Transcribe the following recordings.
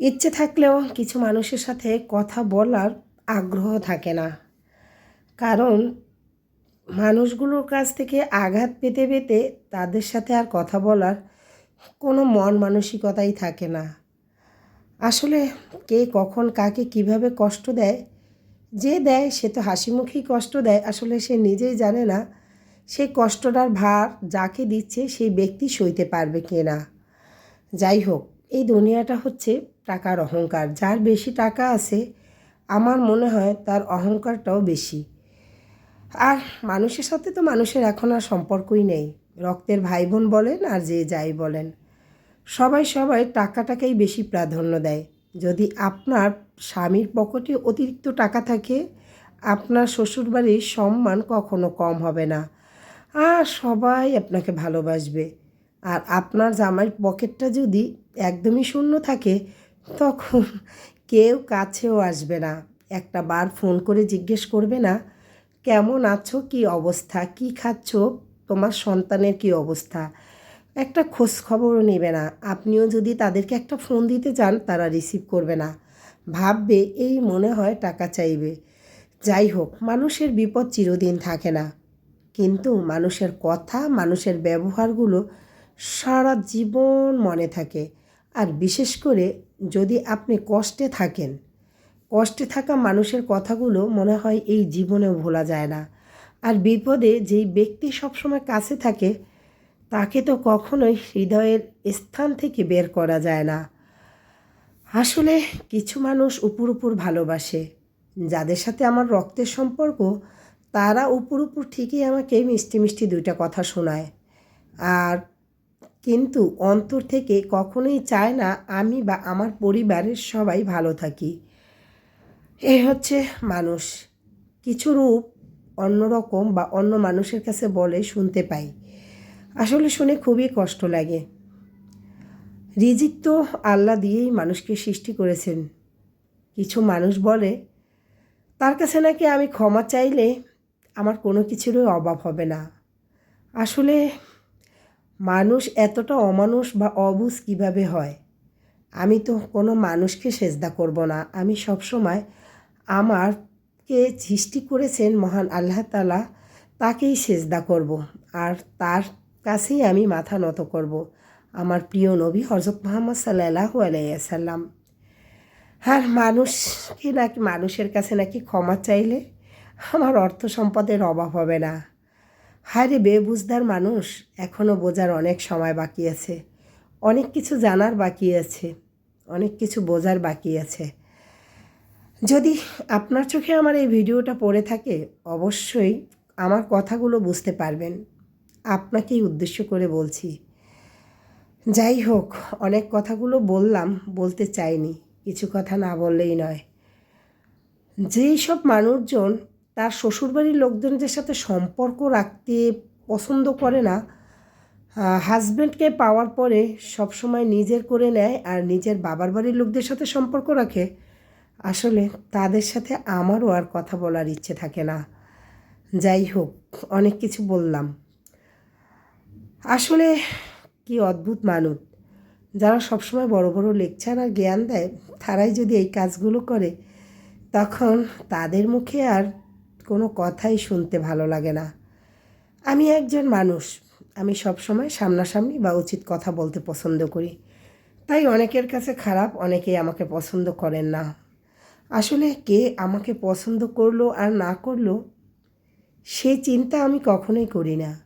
ইচ্ছে থাকলেও কিছু মানুষের সাথে কথা বলার আগ্রহ থাকে না। কারণ মানুষগুলোর কাছ থেকে আঘাত পেতে পেতে তাদের সাথে আর কথা বলার কোনো মন মানসিকতাই থাকে না। আসলে কে কখন কাকে কীভাবে কষ্ট দেয়, যে দেয় সে তো হাসি মুখেই কষ্ট দেয়। আসলে সে নিজেই জানে না সেই কষ্টটার ভার যাকে দিচ্ছে সেই ব্যক্তি সইতে পারবে কি না যাই হোক, এই দুনিয়াটা হচ্ছে টাকার অহংকার। যার বেশি টাকা আছে, আমার মনে হয় তার অহংকারটাও বেশি। আর মানুষের সাথে তো মানুষের এখন আর সম্পর্কই নেই। রক্তের ভাই বোন বলেন আর যে যাই বলেন। সবাই সবাই টাকাটাকেই বেশি প্রাধান্য দেয়। যদি আপনার স্বামীর পকেটে অতিরিক্ত টাকা থাকে, আপনার শ্বশুরবাড়ির সম্মান কখনো কম হবে না। আর সবাই আপনাকে ভালোবাসবে। আর আপনার জামাই পকেটটা যদি একদমই শূন্য থাকে তখন কেউ কাছেও আসবে না। একটা বার ফোন করে জিজ্ঞেস করবে না, কেমন আছো? কি অবস্থা? কি খাচ্ছ? তোমার সন্তানের কি অবস্থা? একটা খোঁজ খবরও নেবে না। আপনিও যদি তাদেরকে একটা ফোন দিতে চান, তারা রিসিভ করবে না। ভাববে, এই মনে হয় টাকা চাইবে। যাই হোক, মানুষের বিপদ চিরদিন থাকে না। কিন্তু মানুষের কথা, মানুষের ব্যবহারগুলো সারা জীবন মনে থাকে। আর বিশেষ করে যদি আপনি কষ্টে থাকেন, কষ্টে থাকা মানুষের কথাগুলো মনে হয় এই জীবনেও ভোলা যায় না। আর বিপদে যেই ব্যক্তি সবসময় কাছে থাকে, তাকে তো কখনোই হৃদয়ের স্থান থেকে বের করা যায় না। আসলে কিছু মানুষ উপর উপর ভালোবাসে। যাদের সাথে আমার রক্তের সম্পর্ক, তারা উপর উপর ঠিকই আমাকে মিষ্টি মিষ্টি দুইটা কথা শোনায়। আর কিন্তু অন্তর থেকে কখনোই চায় না আমি বা আমার পরিবারের সবাই ভালো থাকি। এ হচ্ছে মানুষ। কিছু রূপ অন্যরকম বা অন্য মানুষের কাছে বলে শুনতে পাই। আসলে শুনে খুবই কষ্ট লাগে। রিজিক তো আল্লাহ দিয়েই মানুষকে সৃষ্টি করেছেন। কিছু মানুষ বলে, তার কাছে নাকি আমি ক্ষমা চাইলে আমার কোনো কিছুরই অভাব হবে না। আসলে মানুষ এতটা অমানুষ বা অবুজ কীভাবে হয়? আমি তো কোনো মানুষকে সেজদা করব না। আমি সবসময় আমারকে সৃষ্টি করেছেন মহান আল্লাহ তালা তাকেই সেজদা করব। আর তার কাছেই আমি মাথা নত করব। আমার প্রিয় নবী হজরত মোহাম্মদ সাল্লাহু আলাইসাল্লাম আর মানুষকে নাকি, মানুষের কাছে নাকি ক্ষমা চাইলে আমার অর্থ সম্পদের অভাব হবে না। হায় রে বেবুঝদার মানুষ এখনও বোঝার অনেক সময় বাকি আছে। অনেক কিছু জানার বাকি আছে, অনেক কিছু বোঝার বাকি আছে। যদি আপনার চোখে আমার এই ভিডিওটা পড়ে থাকে, অবশ্যই আমার কথাগুলো বুঝতে পারবেন। আপনাকেই উদ্দেশ্য করে বলছি। যাই হোক, অনেক কথাগুলো বললাম, বলতে চাইনি, কিছু কথা না বললেই নয়। যেই সব মানুষজন তার শ্বশুরবাড়ির লোকজনদের সাথে সম্পর্ক রাখতে পছন্দ করে না। হাজব্যান্ডকে পাওয়ার পরে সবসময় নিজের করে নেয় আর নিজের বাবার বাড়ির লোকদের সাথে সম্পর্ক রাখে। আসলে তাদের সাথে আমারও আর কথা বলার ইচ্ছে থাকে না। যাই হোক, অনেক কিছু বললাম। আসলে কি অদ্ভুত মানুষ। যারা সবসময় বড় বড় লেকচার আর জ্ঞান দেয়, তারাই যদি এই কাজগুলো করে, তখন তাদের মুখে আর কোনো কথাই শুনতে ভালো লাগে না। আমি একজন মানুষ। আমি সবসময় সামনাসামনি বা উচিত কথা বলতে পছন্দ করি। তাই অনেকের কাছে খারাপ, অনেকেই আমাকে পছন্দ করেন না। আসলে কে আমাকে পছন্দ করল আর না করল, সে চিন্তা আমি কখনোই করি না।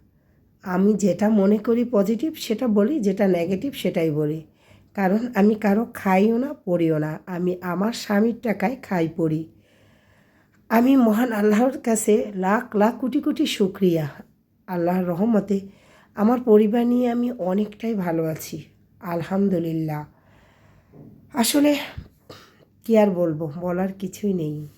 আমি যেটা মনে করি পজিটিভ, সেটা বলি, যেটা নেগেটিভ, সেটাই বলি। কারণ আমি কারও খাইও না, পড়িও না। আমি আমার স্বামীর টাকায় খাই, পড়ি। আমি মহান আল্লাহর কাছে লাখ লাখ কোটি কোটি শুক্রিয়া। আল্লাহর রহমতে আমার পরিবার নিয়ে আমি অনেকটাই ভালো আছি। আলহামদুলিল্লাহ। আসলে কি আর বলব? বলার কিছুই নেই।